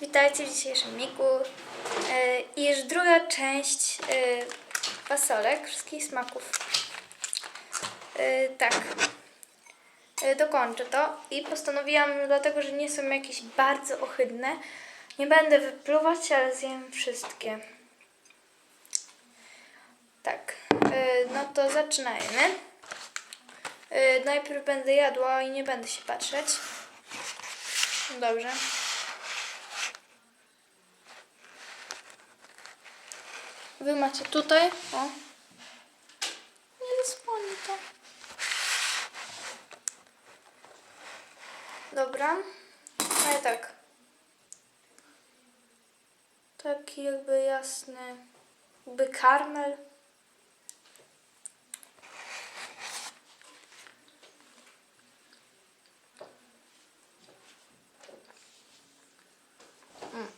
Witajcie w dzisiejszym miku. E, I już druga część e, fasolek, wszystkich smaków. E, tak. Dokończę to i postanowiłam, dlatego że nie są jakieś bardzo ohydne, nie będę wypluwać, ale zjem wszystkie. Tak. No to zaczynajmy. Najpierw będę jadła i nie będę się patrzeć. Dobrze. Wy macie tutaj. O. Nie zasłoni to. Dobra. Ale tak. Taki jakby jasny. Jakby karmel. Mm.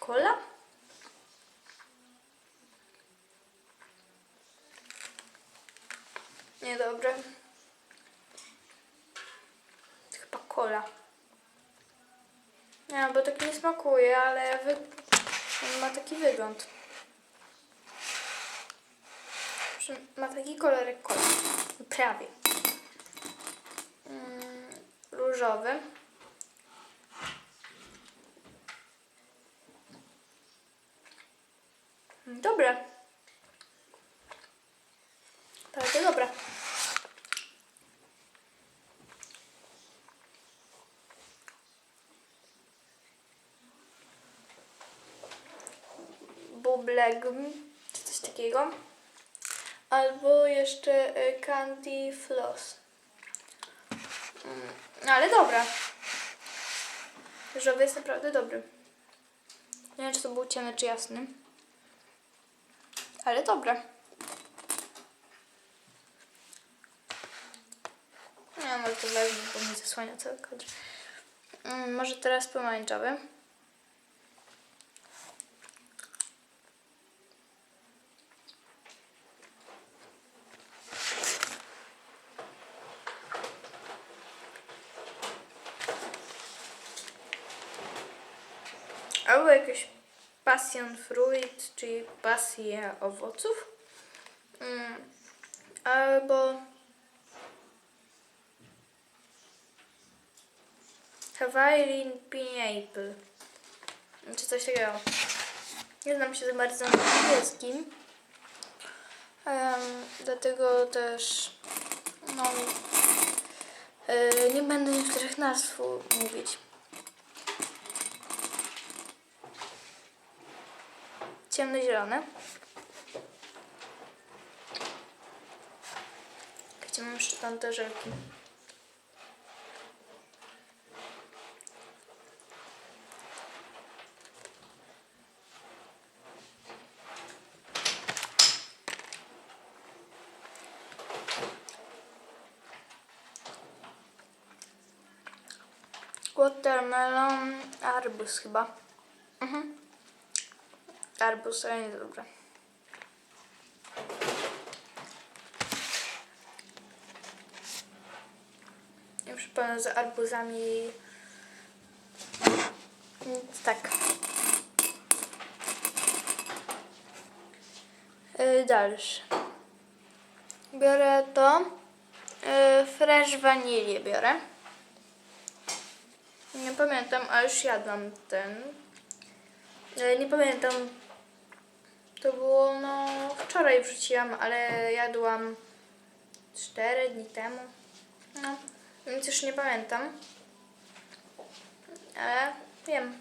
Cola? Niedobre. Chyba cola. Nie, bo tak nie smakuje, ale wy... on ma taki wygląd. Ma taki kolor jak cola. Prawie. Mm, różowy. Dobre. Bardzo dobre. Bublegum, czy coś takiego. Albo jeszcze y, Candy Floss. Mm, ale dobra. Różowy jest naprawdę dobry. Nie wiem, czy to był ciemny, czy jasny. Ale dobre. Nie, może to wezmę, bo mi zasłania cały kadr. Mm, może teraz pomarańczowy. Albo jakieś passion fruit, czyli pasję owoców. Mm, albo Hawaiian Pineapple. Czy coś takiego. Nie znam się za bardzo na angielskim. Em, dlatego też no, e, nie będę niektórych nazw mówić. Ciemnozielone. Gdzie mam jeszcze tam te żelki? Watermelon, arbuz chyba. Mhm. Arbuz, ale nie. Ja przypomnę z arbuzami. Tak. Yy, dalsze. Biorę to. Yy, fresh wanilię biorę. Nie pamiętam, a już jadłam ten. E, Nie pamiętam. To było no wczoraj wrzuciłam, ale jadłam 4 dni temu. No, więc już nie pamiętam. Ale wiem.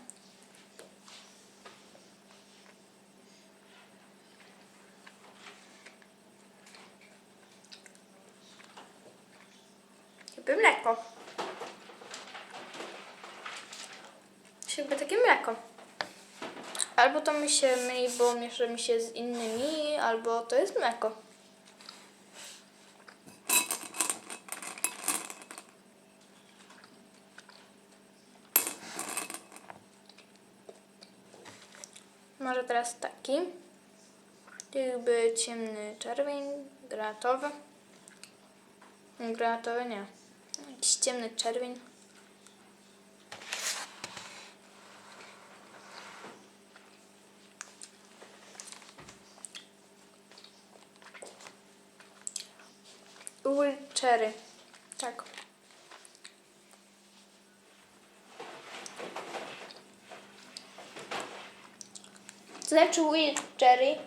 Jakby mleko. Jakby takie mleko. Albo to mi się myli, bo miesza mi się z innymi, albo to jest mleko. Może teraz taki. Jakby ciemny czerwień, granatowy. Granatowy nie. Jakiś ciemny czerwień. Wild cherry. Tak. To znaczy wild cherry.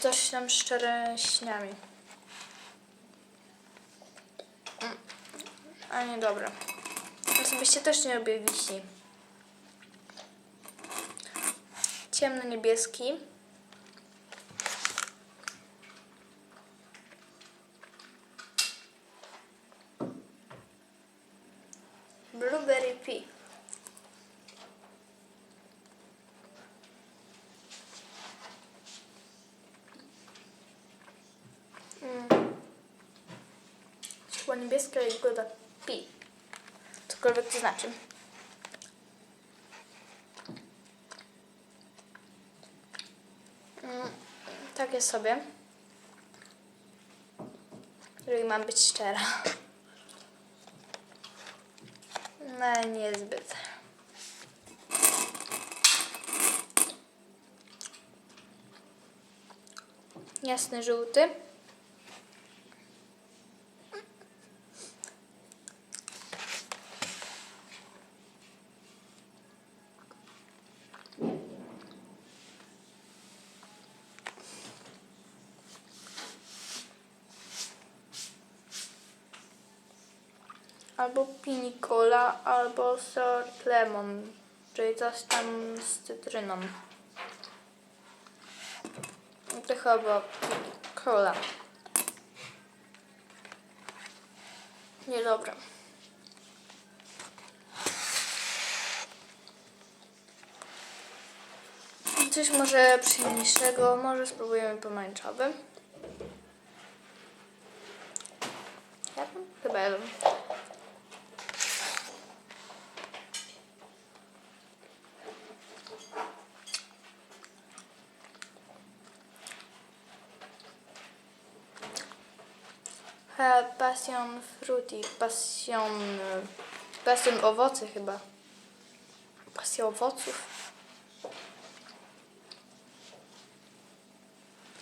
Coś tam z czereśniami. Mm. A nie, dobra. Osobiście też nie lubię wiśni. Ciemno-niebieski. Blueberry pea. Mm. Chyba niebieska i wygląda pea. Cokolwiek to znaczy. Mm, jest sobie. Jeżeli mam być szczera. No, niezbyt. Jasny żółty. Albo pinicola, sort lemon, czyli coś tam z cytryną. To chyba cola. Niedobre. Coś może przyjemniejszego, może spróbujemy pomarańczowy. Ja bym chyba ja passion fruity, passion, passion owoce chyba. Pasja owoców.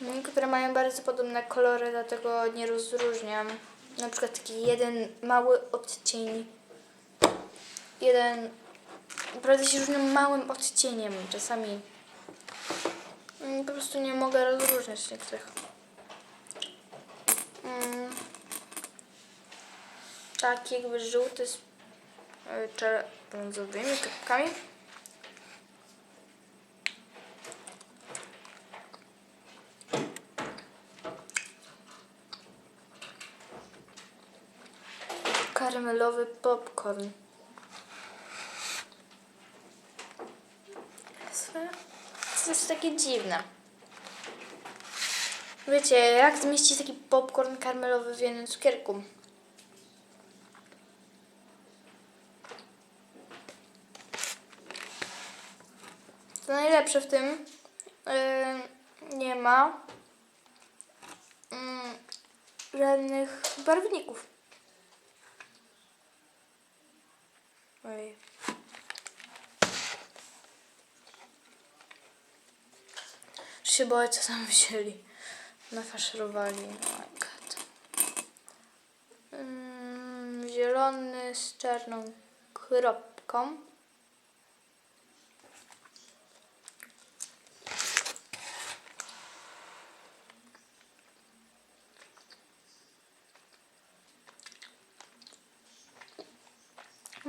Niektóre mają bardzo podobne kolory, dlatego nie rozróżniam. Na przykład taki jeden mały odcień. Jeden. Naprawdę się różnią małym odcieniem czasami. Mm, Po prostu nie mogę rozróżniać niektórych. Mm. Tak jakby żółty z e, czerwonowymi kropkami. Karmelowy popcorn. To jest takie dziwne. Wiecie, jak zmieścić taki popcorn karmelowy w jednym cukierku? To najlepsze w tym yy, nie ma yy, żadnych barwników. Oj. Że się boję, co tam wzięli. Nafaszerowali. Oh god. Mm, zielony z czarną kropką.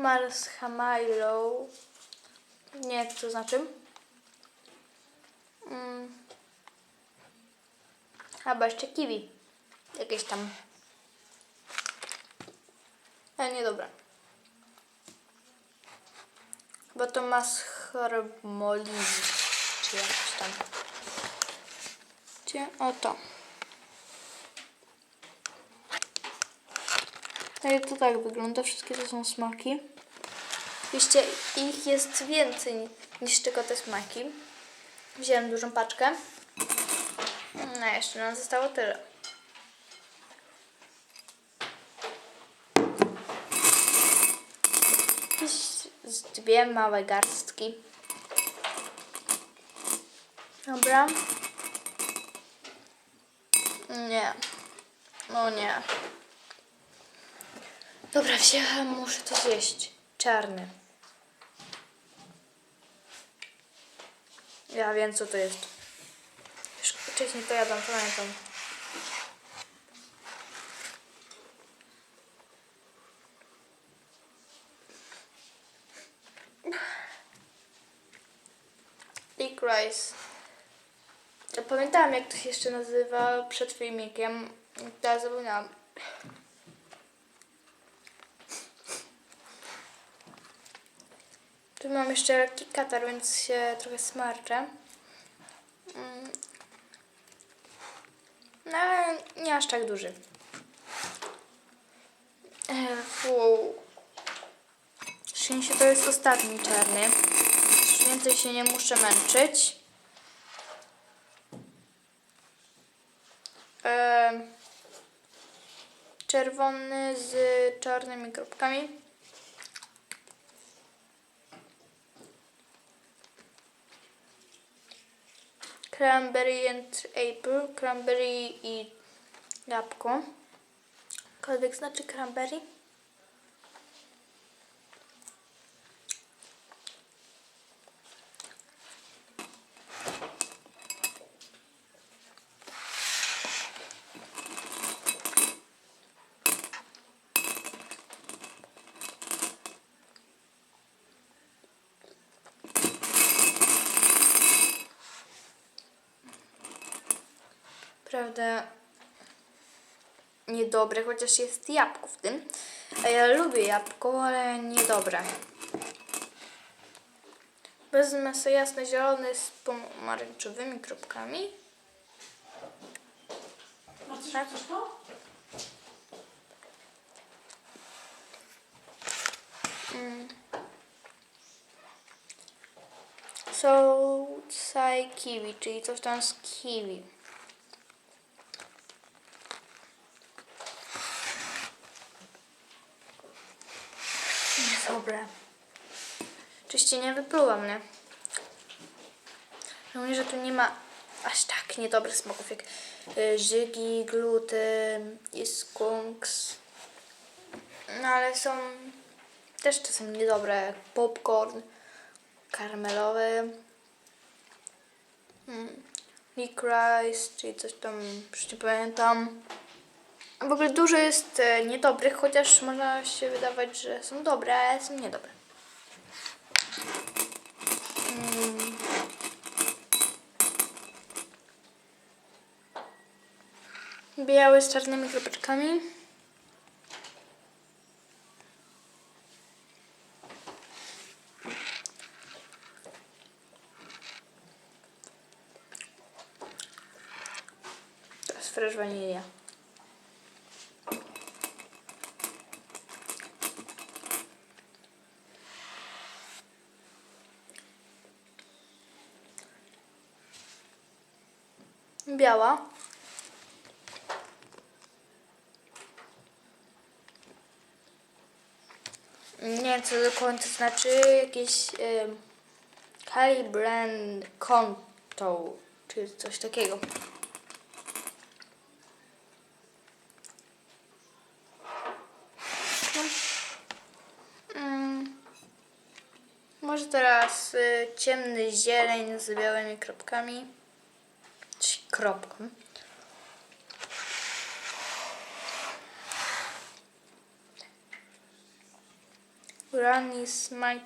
Mars Hamailo. Nie wiem, co znaczy. Mm. Chyba jeszcze kiwi. Jakieś tam. Ale nie dobra. Bo to mascharmolizy. Czy jakoś tam. Gdzie? O to. No i to tak wygląda. Wszystkie to są smaki. Oczywiście ich jest więcej niż tylko te smaki. Wziąłem dużą paczkę. No jeszcze nam zostało tyle. Z dwie małe garstki. Dobra. Nie. No nie. Dobra, wzięłam, muszę to zjeść. Czarny. Ja wiem, co to jest. Już wcześniej to jadłam, pamiętam. Licorice. Ja pamiętałam, jak to się jeszcze nazywa przed filmikiem. Teraz zapomniałam. Tu mam jeszcze lekki katar, więc się trochę smarczę. Mm. No, ale nie aż tak duży. E, Wow. Szczęście to jest ostatni czarny. Już więcej się nie muszę męczyć. Em, czerwony z czarnymi kropkami. Cranberry and apple. Cranberry i jabłko. Cokolwiek znaczy cranberry? Niedobre, chociaż jest jabłko w tym. A ja lubię jabłko, ale niedobre. Wezmę sobie jasno zielony z pomarańczowymi kropkami. Tak. to? Sołcaj kiwi, czyli coś tam z kiwi. Dobre. Oczywiście nie wypluła mnie. Mówię, że tu nie ma aż tak niedobrych smaków jak y, żygi, gluten i skunks. No ale są też czasem niedobre, popcorn karmelowy, mm, licorice, czyli coś tam, już nie pamiętam. W ogóle dużo jest e, niedobrych, chociaż można się wydawać, że są dobre, ale są niedobre. Mm. Biały z czarnymi kropeczkami. To jest fresh wanilia. Biała. Nie wiem co do końca znaczy jakieś um, Calibrand Contour czy coś takiego. Mm. Może teraz y, ciemny zieleń z białymi kropkami. Czy kropką. Run is my.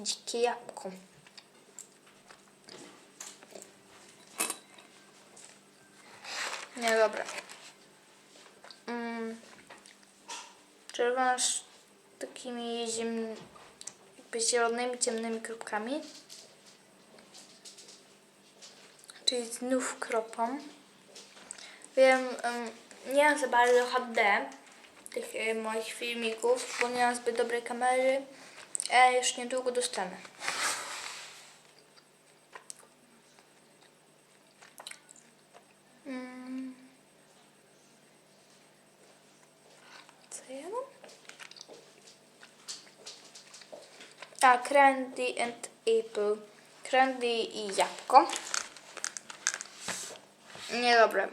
Dzikie jabłko. Nie, dobra. Czerwona z takimi ziem... jakby zielonymi, ciemnymi kropkami. Czyli znów kropą. Wiem, em, nie mam za bardzo HD tych e, moich filmików, bo nie mam zbyt dobrej kamery, a już niedługo dostanę. Mm. A, Candy and Apple. Candy i jabłko. Niedobre.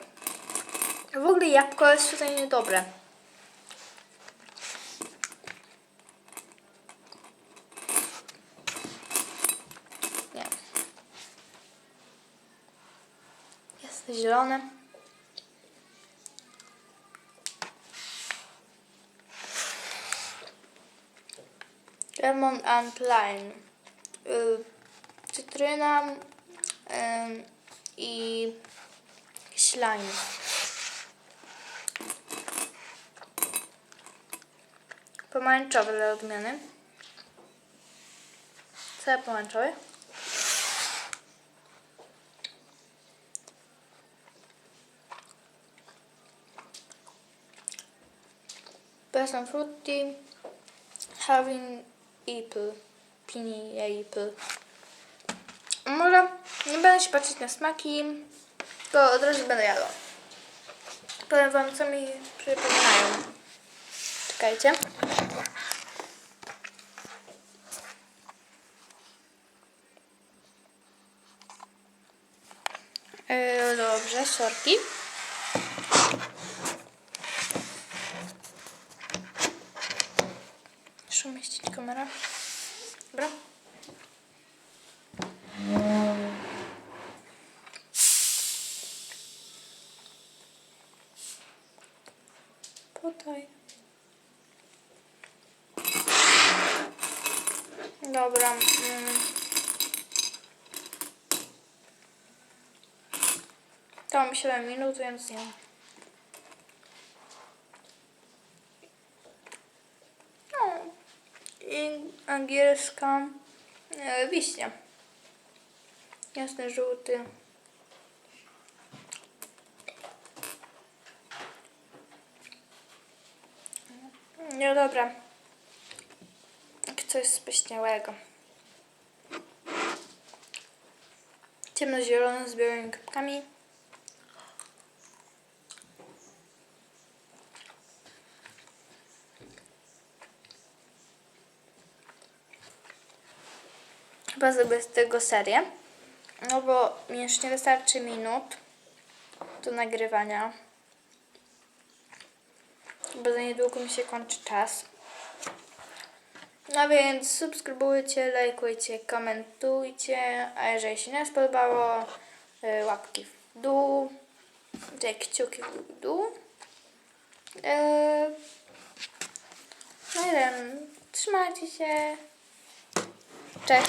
W ogóle jabłko jest tutaj niedobre. Nie. Jest zielone. Lemon and lime. Y, cytryna i ślime. Pomarańczowy dla odmiany. Całe pomarańczowe. Passion frutti. Having apple. Pini apple. Może nie będę się patrzeć na smaki, to od razu będę jadła. Powiem wam, co mi przypominają. Czekajcie. Yy, dobrze, sorki. Muszę umieścić kamerę. Dobra. Tutaj. Dobra. Mm. To mam 7 minut, więc nie. No. I angielska e, wiśnia. Jasny, żółty. No dobra. Coś spyśniałego. Ciemnozielony z białymi kropkami. Chyba zrobię z tego serię. No bo mi już nie wystarczy minut do nagrywania. Bo za niedługo mi się kończy czas. No więc subskrybujcie, lajkujcie, komentujcie, a jeżeli się nie spodobało, y, łapki w dół, te kciuki w dół. Y, No i wiem, trzymajcie się. Cześć.